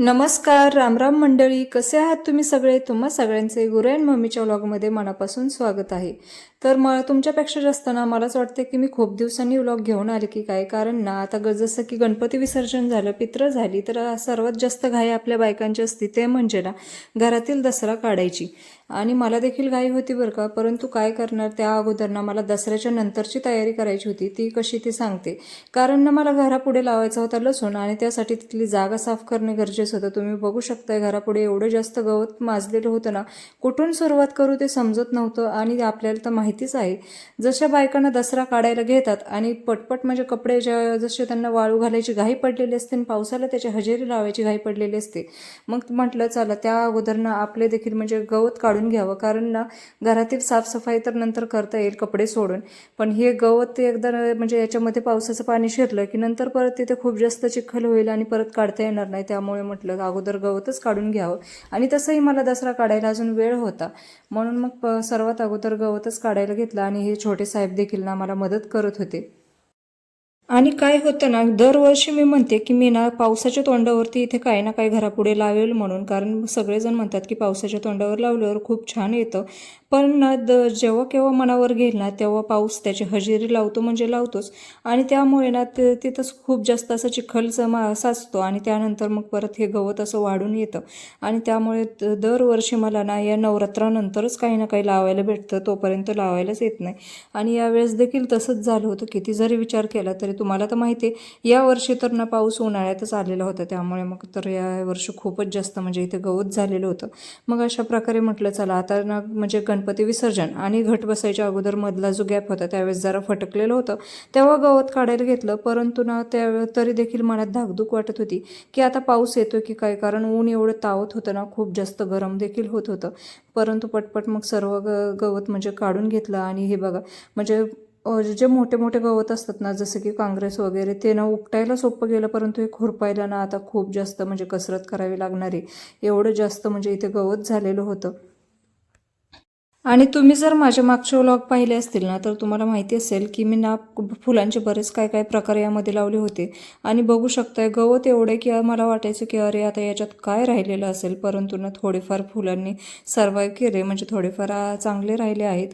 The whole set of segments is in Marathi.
नमस्कार रामराम मंडळी. कसे आहात तुम्ही सगळे? तुम्हा सगळ्यांचे गुरु अँड मम्मीच्या व्लॉगमध्ये मनापासून स्वागत आहे. तर म तुमच्यापेक्षा जास्त ना मलाच वाटते की मी खूप दिवसांनी व्लॉग घेऊन आले की काय? कारण ना आता ग जसं की गणपती विसर्जन झालं पित्र झाली तर सर्वात जास्त घाई आपल्या बायकांची असते ते म्हणजे ना घरातील दसरा काढायची. आणि मला देखील घाई होती बरं का परंतु काय करणार त्या अगोदर ना मला दसऱ्याच्या नंतरची तयारी करायची होती ती कशी ती सांगते. कारण ना मला घरापुढे लावायचा होता लसूण आणि त्यासाठी तिथली जागा साफ करणे गरजेचं होतं. तुम्ही बघू शकताय घरापुढे एवढं जास्त गवत माजलेलं होतं ना कुठून सुरुवात करू ते समजत नव्हतं आणि आपल्याला तर माहितीच आहे. जशा बायकांना दसरा काढायला घेतात आणि पटपट म्हणजे कपडे ज्या जसे त्यांना वाळू घालायची घाई पडलेली असते आणि पावसाला त्याची हजेरी लावायची घाई पडलेली असते. मग म्हटलं चला त्या अगोदरनं आपले देखील म्हणजे गवत काढून घ्यावं. कारण ना घरातील साफसफाई तर नंतर करता येईल कपडे सोडून. पण हे गवत ते एकदा म्हणजे याच्यामध्ये पावसाचं पाणी शिरलं की नंतर परत तिथे खूप जास्त चिखल होईल आणि परत काढता येणार नाही. त्यामुळे म्हटलं अगोदर गवतच काढून घ्यावं. आणि तसंही मला दसरा काढायला अजून वेळ होता. म्हणून मग प- सर्वात अगोदर गवतच काढायला घेतलं आणि हे छोटे साहेब देखील ना मला मदत करत होते. आणि काय होतं ना दरवर्षी मी म्हणते की मी ना पावसाच्या तोंडावरती इथे काही ना काही घरापुढे लावेल म्हणून. कारण सगळेजण म्हणतात की पावसाच्या तोंडावर लावल्यावर खूप छान येतं. पण ना द जेव्हा केव्हा मनावर घेईल ना तेव्हा पाऊस त्याची हजेरी लावतो म्हणजे लावतोच. आणि त्यामुळे ना ते तिथंच खूप जास्त असं चिखल जमा साचतो आणि त्यानंतर मग परत हे गवत असं वाढून येतं. आणि त्यामुळे दरवर्षी मला ना या नवरात्रानंतरच काही ना काही लावायला भेटतं तोपर्यंत लावायलाच येत नाही. आणि यावेळेस देखील तसंच झालं होतं. किती जरी विचार केला तरी तुम्हाला तर माहिती आहे या वर्षी तर ना पाऊस उन्हाळ्यातच आलेला होता. त्यामुळे मग तर या वर्षी खूपच जास्त म्हणजे इथे गवत झालेलं होतं. मग अशा प्रकारे म्हटलं चला आता ना म्हणजे गणपती विसर्जन आणि घट बसायच्या अगोदर मधला जो गॅप होता त्यावेळेस जरा फटकलेलं होतं. तेव्हा गवत काढायला घेतलं परंतु ना त्या तरी देखील मनात धाकधूक वाटत होती की आता पाऊस येतो की काय? कारण ऊन एवढं तावत होतं ना खूप जास्त गरम देखील होत होतं. परंतु पटपट मग सर्व ग गवत म्हणजे काढून घेतलं आणि हे बघा म्हणजे जे मोठे मोठे गवत असतात ना जसं की काँग्रेस वगैरे ते ना उपटायला सोपं गेलं परंतु हे खुरपायला ना आता खूप जास्त म्हणजे कसरत करावी लागणार आहे. एवढं जास्त म्हणजे इथे गवत झालेलं होतं. आणि तुम्ही जर माझ्या मागचे व्लॉग पाहिले असतील ना तर तुम्हाला माहिती असेल की मी ना फुलांचे बरेच काय काय प्रकार यामध्ये लावले होते. आणि बघू शकताय गवत एवढे की मला वाटायचं की अरे आता याच्यात काय राहिलेलं असेल? परंतु ना थोडेफार फुलांनी सर्वाईव्ह केले. म्हणजे थोडेफार चांगले राहिले आहेत.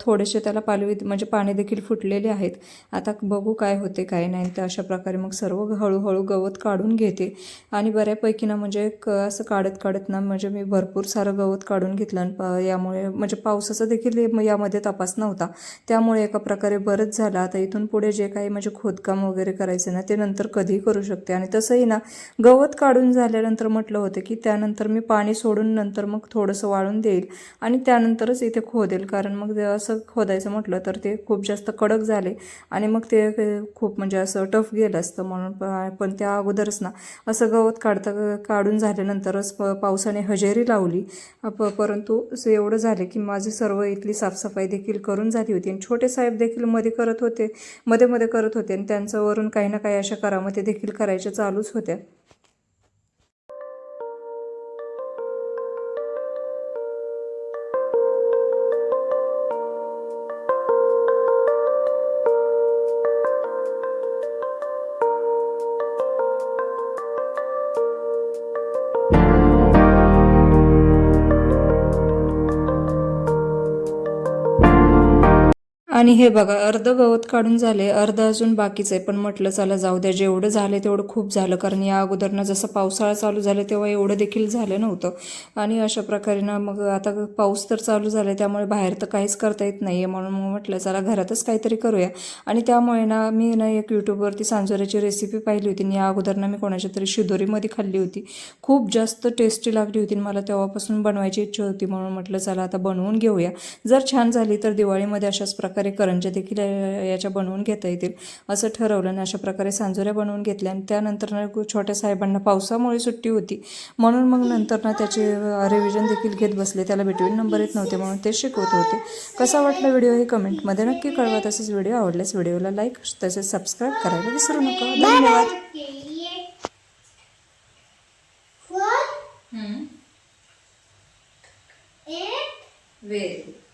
थोडेसे त्याला पालवी म्हणजे पाणी देखील फुटलेले आहेत. आता बघू काय होते काय नाही. तर अशा प्रकारे मग सर्व हळूहळू गवत काढून घेते. आणि बऱ्यापैकी ना म्हणजे क असं काढत काढत ना म्हणजे मी भरपूर सारं गवत काढून घेतलं. आणि प- यामुळे म्हणजे पावसाचा देखील यामध्ये तपास नव्हता. त्यामुळे एका प्रकारे बरंच झालं. आता इथून पुढे जे काही म्हणजे खोदकाम वगैरे करायचं ना ते नंतर कधीही करू शकते. आणि तसंही ना गवत काढून झाल्यानंतर म्हटलं होतं की त्यानंतर मी पाणी सोडून नंतर मग थोडंसं वाळून देईल आणि त्यानंतरच इथे खोदेल. कारण मग असं खोदायचं म्हटलं तर ते खूप जास्त कडक झाले आणि मग ते खूप म्हणजे असं टफ गेलं असतं म्हणून पण त्या अगोदरच ना असं गवत काढता काढून झाल्यानंतरच प- पावसाने हजेरी लावली. प- परंतु एवढं झालं की माझी सर्व इथली साफसफाई देखील करून झाली होती. आणि छोटे साहेब देखील मध्ये करत होते मध्ये मध्ये करत होते. आणि त्यांच्यावरून काही ना काही अशा करामती देखील करायच्या चालूच होत्या. आणि हे बघा अर्ध गवत काढून झाले अर्ध अजून बाकीच आहे. पण म्हटलं चला जाऊ द्या जेवढं झालं तेवढं खूप झालं. कारण या अगोदरनं जसं पावसाळा चालू झाला तेव्हा एवढं देखील झालं नव्हतं. आणि अशा प्रकारे ना मग आता पाऊस तर चालू झाला त्यामुळे बाहेर तर काहीच करता येत नाही आहे म्हणून मग म्हटलं चला घरातच काहीतरी करूया. आणि त्यामुळे ना मी ना एक यूट्यूबवरती सांजोऱ्याची रेसिपी पाहिली होती. आणि या अगोदरनं मी कोणाच्या तरी शिदोरीमध्ये खाल्ली होती. खूप जास्त टेस्टी लागली होती मला तेव्हापासून बनवायची इच्छा होती. म्हणून म्हटलं चला आता बनवून घेऊया. जर छान झाली तर दिवाळीमध्ये अशाच प्रकारे प्रकारे करंजे देखील याच्या बनवून घेता येतील. असं ठरवलं आणि अशा प्रकारे सांजोऱ्या बनवून घेतल्या आणि त्यानंतर छोट्या साहेबांना पावसामुळे सुट्टी होती. म्हणून मग नंतर ना त्याचे रिव्हिजन देखील घेत बसले. त्याला बिटवीन नंबर येत नव्हते म्हणून ते शिकवत होते. कसा वाटला व्हिडिओ हे कमेंटमध्ये नक्की कळवा. तसेच व्हिडिओ आवडल्यास व्हिडिओला लाईक तसेच सबस्क्राईब करायला विसरू नका. धन्यवाद. Verde.